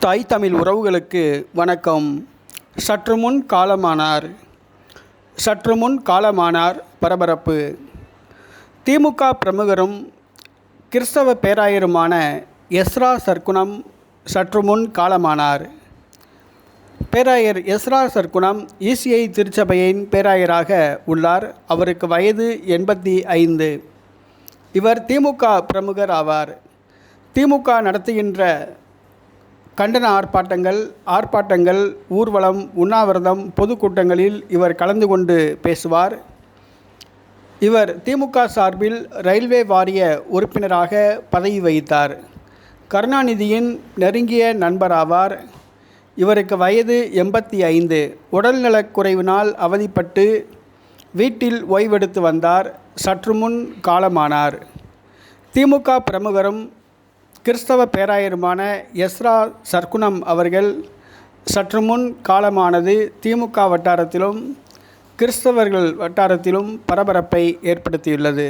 தாய் தமிழ் உறவுகளுக்கு வணக்கம். சற்று முன் காலமானார். சற்று முன் காலமானார் பரபரப்பு. திமுக பிரமுகரும் கிறிஸ்தவ பேராயருமான எஸ்ரா சர்க்குணம் சற்று முன் காலமானார். பேராயர் எஸ்ரா சர்க்குணம் இசிஐ திருச்சபையின் பேராயராக உள்ளார். அவருக்கு வயது எண்பத்தி ஐந்து. இவர் திமுக பிரமுகர் ஆவார். திமுக நடத்துகின்ற கண்டன ஆர்ப்பாட்டங்கள் ஆர்ப்பாட்டங்கள் ஊர்வலம் உண்ணாவிரதம் பொதுக்கூட்டங்களில் இவர் கலந்து கொண்டு பேசுவார். இவர் திமுக சார்பில் ரயில்வே வாரிய உறுப்பினராக பதவி வகித்தார். கருணாநிதியின் நெருங்கிய நண்பராவார். இவருக்கு வயது எண்பத்தி ஐந்து. உடல்நலக் குறைவினால் அவதிப்பட்டு வீட்டில் ஓய்வெடுத்து வந்தார். சற்று முன் காலமானார். திமுக பிரமுகரும் கிறிஸ்தவ பேராயருமான எஸ்ரா சர்க்குணம் அவர்கள் சற்று முன் காலமானது திமுக வட்டாரத்திலும் கிறிஸ்தவர்கள் வட்டாரத்திலும் பரபரப்பை ஏற்படுத்தியுள்ளது.